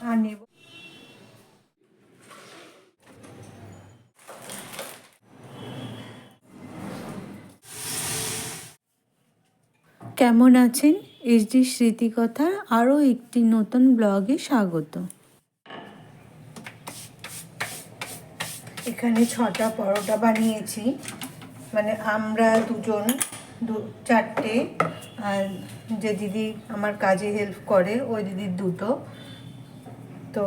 আর কেমন আছেন? এইচডি স্মৃতিকথার আরও একটি নতুন ব্লগে স্বাগত। এখানে ছটা পরোটা বানিয়েছি। মানে আমরা দুজন, দু, চারটে, আর যে দিদি আমার কাজে হেল্প করে, ওই দিদির দুটো। তো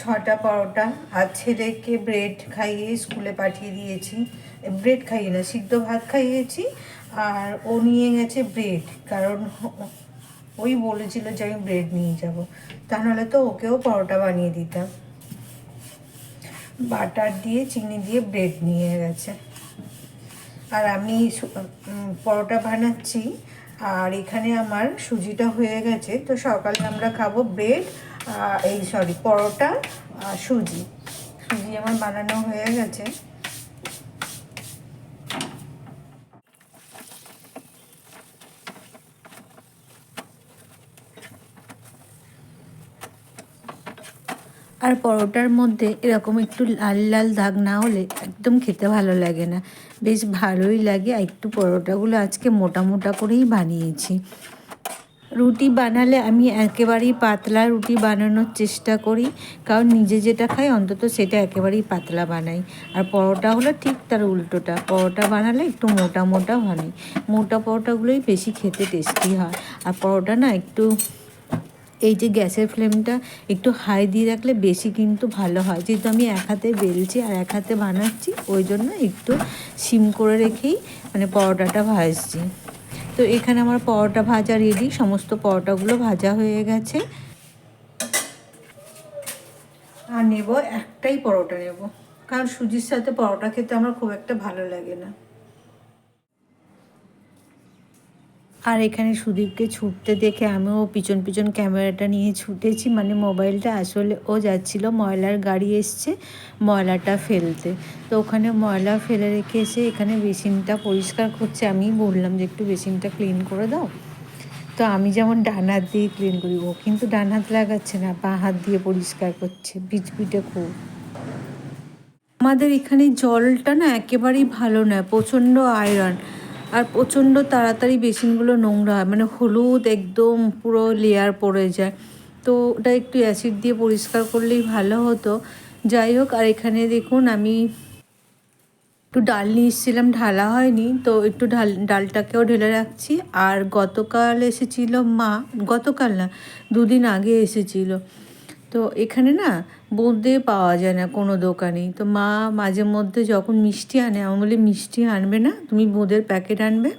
ছটা পরোটা আর ছেলেকে ব্রেড খাইয়ে স্কুলে পাঠিয়ে দিয়েছি। ব্রেড খাইয়ে না, সিদ্ধ ভাত খাইয়েছি আর ও নিয়ে গেছে ব্রেড। কারণ ওই বলেছিল যে আমি ব্রেড নিয়ে যাব। তা নাহলে তো ওকেও পরোটা বানিয়ে দিতাম। বাটার দিয়ে, চিনি দিয়ে ব্রেড নিয়ে গেছে। আর আমি পরোটা বানাচ্ছি। আর এখানে আমার সুজিটা হয়ে গেছে। তো সকালে আমরা খাব ব্রেড এই সরি পরোটা আর সুজি। সুজি আমার বানানো হয়ে গেছে। আর পরোটার মধ্যে এরকম একটু লাল লাল দাগ না হলে একদম খেতে ভালো লাগে না। বেশ ভালোই লাগে। একটু পরোটাগুলো আজকে মোটা মোটা করেই বানিয়েছি। রুটি বানালে আমি একেবারেই পাতলা রুটি বানানোর চেষ্টা করি। কারণ নিজে যেটা খাই, অন্তত সেটা একেবারেই পাতলা বানাই। আর পরোটা হলো ঠিক তার উল্টোটা। পরোটা বানালে একটু মোটা মোটা বানাই মোটা পরোটাগুলোই বেশি খেতে টেস্টি হয়। আর পরোটা না একটু, এই যে গ্যাসের ফ্লেমটা একটু হাই দিয়ে রাখলে বেশি কিন্তু ভালো হয়। যেহেতু আমি এক হাতে বেলছি আর এক হাতে বানাচ্ছি, ওই জন্য একটু সিম করে রেখেই মানে পরোটাটা ভাজছি। তো এখানে আমার পরোটা ভাজা রেডি সমস্ত পরোটাগুলো ভাজা হয়ে গেছে। আর নেব একটাই পরোটা নেব। কারণ সুজির সাথে পরোটা খেতে আমার খুব একটা ভালো লাগে না। আর এখানে সুদীপকে ছুটতে দেখে আমিও পিছন পিছন ক্যামেরাটা নিয়ে ছুটেছি। মানে মোবাইলটা আসলে ও যাচ্ছিল, ময়লার গাড়ি এসছে, ময়লাটা ফেলতে। তো ওখানে ময়লা ফেলে রেখে এসে এখানে বেসিনটা পরিষ্কার করছে। আমি বললাম যে, একটু বেসিনটা ক্লিন করে দাও। তো আমি যেমন ডান হাত দিয়ে ক্লিন করি, ও কিন্তু ডান হাত লাগাচ্ছে না, বাঁ হাত দিয়ে পরিষ্কার করছে পিচপিটে খুব। আমাদের এখানে জলটা না একেবারেই ভালো নয়, প্রচণ্ড আয়রন আর প্রচণ্ড তাড়াতাড়ি বেসিনগুলো নোংরা হয় মানে হলুদ একদম পুরো লেয়ার পড়ে যায়। তো ওটা একটু অ্যাসিড দিয়ে পরিষ্কার করলেই ভালো হতো। যাই হোক, আর এখানে দেখুন আমি একটু ডাল নিয়ে এসেছিলাম, ঢালা হয়নি। তো একটু ঢাল, ডালটাকেও ঢেলে রাখছি। আর গতকাল এসেছিল মা, গতকাল না, দুদিন আগে এসেছিল। তো এখানে না বোঁদে পাওয়া যায় না কোনো দোকানেই তো মা মাঝে মধ্যে যখন মিষ্টি আনে, আমি বলি, মিষ্টি আনবে না? তুমি বোঁদের প্যাকেট আনবে,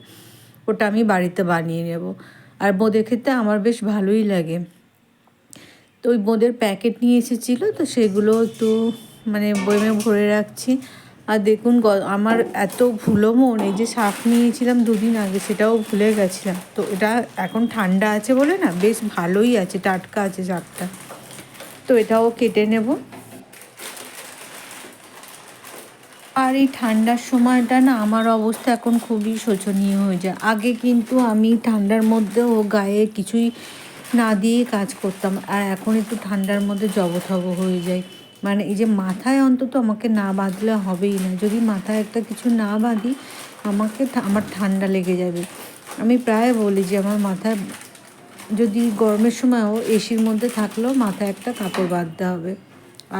ওটা আমি বাড়িতে বানিয়ে নেব। আর বোঁদে খেতে আমার বেশ ভালোই লাগে। তো ওই বোঁদের প্যাকেট নিয়ে এসেছিল, তো সেগুলো একটু মানে বয়মে ভরে রাখছি। আর দেখুন আমার এত ভুলো মন, এই যে শাক নিয়েছিলাম দুদিন আগে, সেটাও ভুলে গেছিলাম। তো এটা এখন ঠান্ডা আছে বলে না, বেশ ভালোই আছে, টাটকা আছে শাকটা। তো এটাও কেটে নেব। আর এই ঠান্ডার সময়টা না, আমার অবস্থা এখন খুবই শোচনীয় হয়ে যায়। আগে কিন্তু আমি ঠান্ডার মধ্যেও গায়ে কিছুই না দিয়ে কাজ করতাম, আর এখন একটু ঠান্ডার মধ্যে জবথব হয়ে যায়। মানে এই যে মাথায় অন্তত আমাকে না বাঁধলে হবেই না। যদি মাথায় একটা কিছু না বাঁধি, আমাকে আমার ঠান্ডা লেগে যাবে। আমি প্রায় বলি যে, আমার মাথায় যদি গরমের সময়ও এসির মধ্যে থাকলেও মাথায় একটা কাপড় বাঁধতে হবে।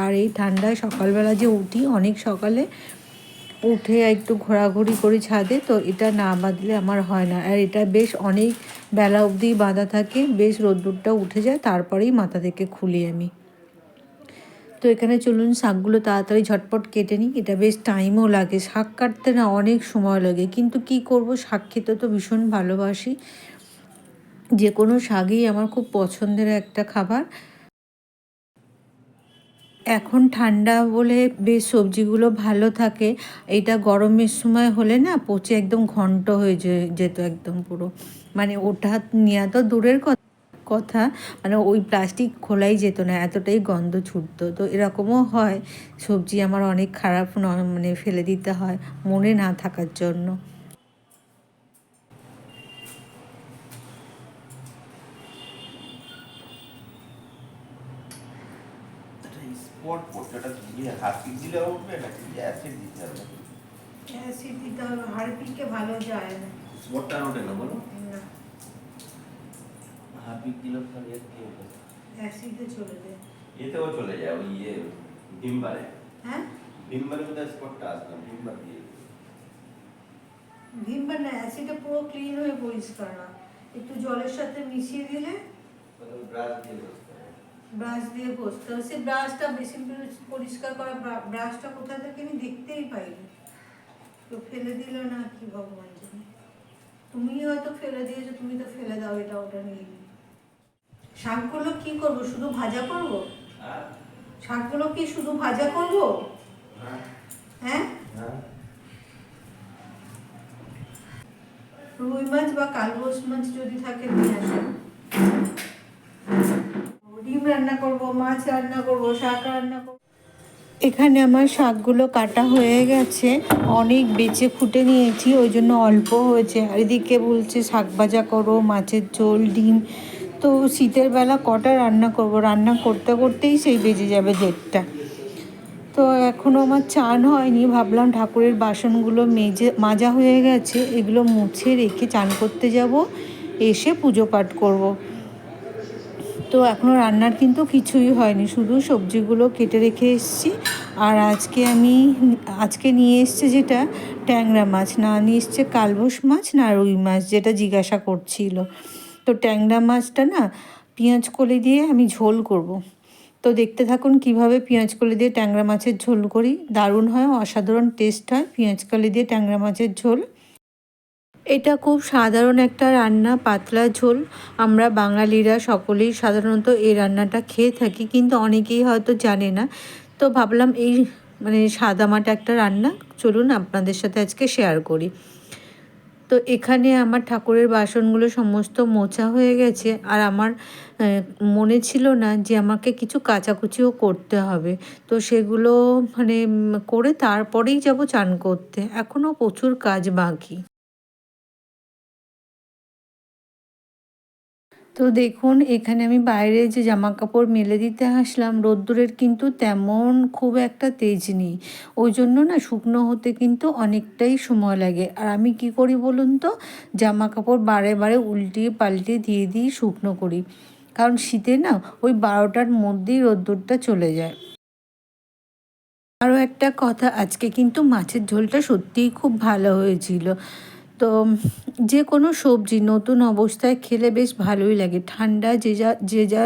আর এই ঠান্ডায় সকালবেলা যে উঠি, অনেক সকালে উঠে একটু ঘোরাঘুরি করি ছাদে, তো এটা না বাঁধলে আমার হয় না। আর এটা বেশ অনেক বেলা অবধি বাঁধা থাকে, বেশ রোদ্দুরটা উঠে যায়, তারপরেই মাথা থেকে খুলি আমি। তো এখানে চলুন শাকগুলো তাড়াতাড়ি ঝটপট কেটে নিই। এটা বেশ টাইমও লাগে, শাক কাটতে না অনেক সময় লাগে। কিন্তু কি করব? শাক খেতে তো ভীষণ ভালোবাসি। যে কোনো শাকই আমার খুব পছন্দের একটা খাবার। এখন ঠান্ডা বলে বেশ সবজিগুলো ভালো থাকে। এটা গরমের সময় হলে না পচে একদম ঘন্ট হয়ে যেত একদম পুরো। মানে ওটা নেওয়া তো দূরের কথা। মানে ওই প্লাস্টিক খোলাই যেত না, এতটাই গন্ধ ছুটতো। তো এরকমও হয়, সবজি আমার অনেক খারাপ মানে ফেলে দিতে হয়, মনে না থাকার জন্য। দিয়ে হারপিক দিলে উঠবে নাকি অ্যাসিড দিতে হবে অ্যাসিড দিতে হবে হারপিকে ভালো যায় না স্পটটা ওঠে না বলো না হারপিক দিলে তাহলে এর কি হবে? অ্যাসিডে চলে যায় এতেও চলে যায় ওই ইয়ে ভিমবারে হ্যাঁ ভিমবারে বোধহয় স্পটটা আসবে ভিমবার দিয়ে ভিমবার না অ্যাসিডে পুরো ক্লিন হয়ে পরিষ্কার না একটু জলের সাথে মিশিয়ে দিলে ব্রাশ দিয়ে বসতে হবে ব্রাশ দিয়ে ঘষতে হবে। সে ব্রাশটা বেশি পরিষ্কার করা ব্রাশটা কোথা থেকে আমি দেখতেই পাইনি। কেউ ফেলে দিল না কি ভগবান জানে। তুমি হয়তো ফেলে দিয়েছ তুমি তো ফেলে দাও এটা ওটা নিয়ে। শাকগুলো কি করব শুধু ভাজা করব? হ্যাঁ। শাকগুলো কি শুধু ভাজা করব? হ্যাঁ। হ্যাঁ? হ্যাঁ। রুই মাছ বা কালবোস মাছ যদি থাকে নিয়ে আসো। ডিম রান্না করব, মাছ রান্না করব, শাক রান্না করব। এখানে আমার শাকগুলো কাটা হয়ে গেছে। অনেক বেচে ফুটে নিয়েছি, ওই জন্য অল্প হয়েছে। আর এদিকে বলছে, শাক ভাজা করো, মাছের ঝোল, ডিম। তো শীতের বেলা কটা রান্না করব? রান্না করতে করতেই সেই বেজে যাবে দেড়টা। তো এখনও আমার চান হয়নি, ভাবলাম ঠাকুরের বাসনগুলো মেজে, মাজা হয়ে গেছে, এগুলো মুছে রেখে চান করতে যাব, এসে পুজো পাঠ করব। তো এখনও রান্নার কিন্তু কিছুই হয়নি। শুধু সবজিগুলো কেটে রেখে এসেছি। আর আজকে আমি, আজকে নিয়ে এসছে যেটা, ট্যাংরা মাছ। না, নিয়ে এসছে কালবোস মাছ, না, রুই মাছ, যেটা জিজ্ঞাসা করছিল। তো ট্যাংরা মাছটা না, পেঁয়াজ কলি দিয়ে আমি ঝোল করব। তো দেখতে থাকুন কীভাবে পেঁয়াজ কলি দিয়ে ট্যাংরা মাছের ঝোল করি। দারুণ হয়, অসাধারণ টেস্ট হয়। পেঁয়াজ কলি দিয়ে ট্যাংরা মাছের ঝোল। এটা খুব সাধারণ একটা রান্না, পাতলা ঝোল। আমরা বাঙালিরা সকলেই সাধারণত এই রান্নাটা খেয়ে থাকি, কিন্তু অনেকেই হয়তো জানে না। তো ভাবলাম এই মানে সাদামাটা একটা রান্না, চলুন আপনাদের সাথে আজকে শেয়ার করি। তো এখানে আমার ঠাকুরের বাসনগুলো সমস্ত মোছা হয়ে গেছে, আর আমার মনে ছিল না যে আমাকে কিছু কাচাকুচিও করতে হবে। তো সেগুলো মানে করে তারপরেই যাব চান করতে। এখনও প্রচুর কাজ বাকি। তো দেখুন, এখানে আমি বাইরে যে জামা কাপড় মেলে দিতে আসলাম, রোদ্দুরের কিন্তু তেমন খুব একটা তেজ নেই। ওই জন্য না শুকনো হতে কিন্তু অনেকটাই সময় লাগে। আর আমি কি করি বলুন তো? জামা কাপড় বারে বারে উল্টিয়ে পাল্টিয়ে দিয়ে দিই শুকনো করি। কারণ শীতে না ওই বারোটার মধ্যেই রোদ্দুরটা চলে যায়। আরও একটা কথা, আজকে কিন্তু মাছের ঝোলটা সত্যিই খুব ভালো হয়েছিল। তো যে কোনো সবজি নতুন অবস্থায় খেলে বেশ ভালোই লাগে। ঠান্ডা যে যা যে যা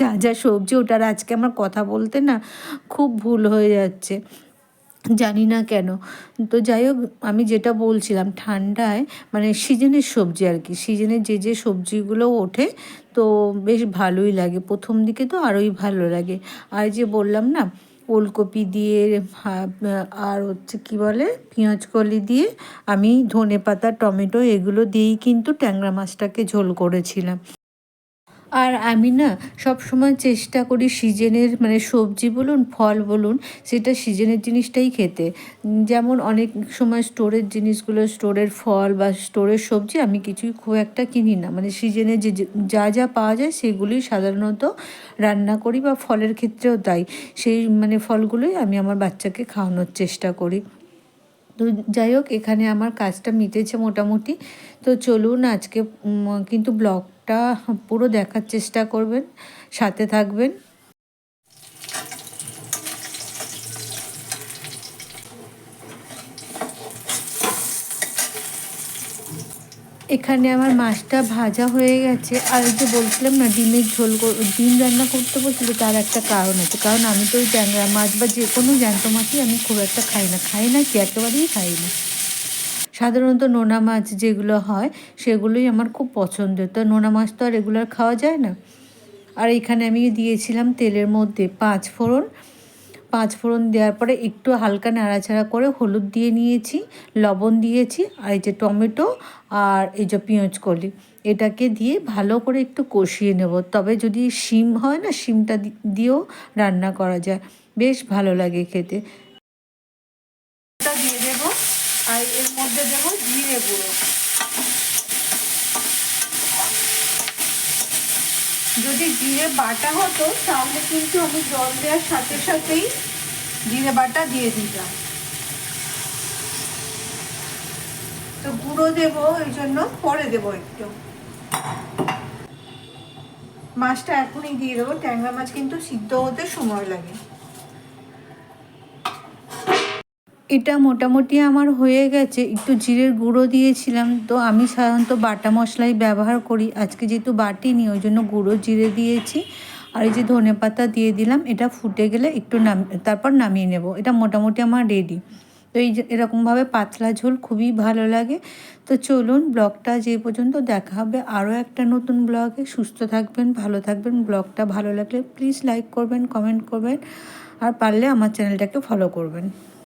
যা যা সবজি ওটার আজকে আমার কথা বলতে না খুব ভুল হয়ে যাচ্ছে। জানি না কেন। তো যাই হোক, আমি যেটা বলছিলাম ঠান্ডায় মানে সিজনের সবজি আর কি সিজনের যে যে সবজিগুলো ওঠে তো বেশ ভালোই লাগে। প্রথম দিকে তো আরোই ভালো লাগে। আর যে বললাম না ওলকপি দিয়ে আর হচ্ছে কি বলে, পেঁয়াজ কলি দিয়ে আমি ধনে পাতা টমেটো এগুলো দিয়েই কিন্তু ট্যাংরা মাছটাকে ঝোল করেছিলাম। আর আমি না সব সময় চেষ্টা করি সিজনের মানে সবজি বলুন, ফল বলুন, সেটা সিজনের জিনিসটাই খেতে। যেমন অনেক সময় স্টোরের জিনিসগুলো, স্টোরের ফল বা স্টোরের সবজি আমি কিছুই খুব একটা কিনি না। মানে সিজনে যে, যে- যা পাওয়া যায় সেগুলি সাধারণত রান্না করি বা ফলের ক্ষেত্রেও তাই। সেই মানে ফলগুলোই আমি আমার বাচ্চাকে খাওয়ানোর চেষ্টা করি। তো যাই হোক, এখানে আমার কাজটা মিটেছে মোটামুটি। তো চলুন আজকে কিন্তু কিন্তু ব্লগটা পুরো দেখার চেষ্টা করবেন, সাথে থাকবেন। এখানে আমার মাছটা ভাজা হয়ে গেছে। আর যে বলছিলাম না, ডিমের ঝোল ডিম রান্না করতে বলছিল তার একটা কারণ আছে। কারণ আমি তো ওই ট্যাংরা মাছ বা যে কোনো জ্যান্ত মাছই আমি খুব একটা খাই না। খাই না কি? একেবারেই খাই না। সাধারণত নোনা মাছ যেগুলো হয়, সেগুলোই আমার খুব পছন্দের তো নোনা মাছ তো আর রেগুলার খাওয়া যায় না। আর এখানে আমি দিয়েছিলাম তেলের মধ্যে পাঁচ ফোড়ন। পাঁচ ফোড়ন দেওয়ার পরে একটু হালকা নাড়াচাড়া করে হলুদ দিয়ে নিয়েছি, লবণ দিয়েছি, আর এই যে টমেটো আর এই যে পেঁয়াজ কলি, এটাকে দিয়ে ভালো করে একটু কষিয়ে নেব। তবে যদি শিম হয় না, শিমটা দিয়েও রান্না করা যায়। বেশ ভালো লাগে খেতে। আর এর মধ্যে দেবো জিরে গুঁড়ো। যদি জিরে বাটা হতো, তাহলে কিন্তু আমি জল দেওয়ার সাথে সাথেই জিরে বাটা দিয়ে দিতাম। তো গুঁড়ো দেবো ওই জন্য পরে দেবো একটু। মাছটা এখনই দিয়ে দেবো। ট্যাংরা মাছ কিন্তু সিদ্ধ হতে সময় লাগে। এটা মোটামুটি আমার হয়ে গেছে। একটু জিরের গুঁড়ো দিয়েছিলাম। তো আমি সাধারণত বাটা মশলাই ব্যবহার করি। আজকে যেহেতু বাটিনি ওই জন্য গুঁড়ো জিরে দিয়েছি। আর এই যে ধনে পাতা দিয়ে দিলাম, এটা ফুটে গেলে একটু নাম, তারপর নামিয়ে নেব। এটা মোটামুটি আমার রেডি তো এই এরকমভাবে পাতলা ঝোল খুবই ভালো লাগে। তো চলুন ব্লগটা যে পর্যন্ত দেখা হবে আরও একটা নতুন ব্লগে। সুস্থ থাকবেন, ভালো থাকবেন। ব্লগটা ভালো লাগলে প্লিজ লাইক করবেন, কমেন্ট করবেন। আর পারলে আমার চ্যানেলটাকে ফলো করবেন।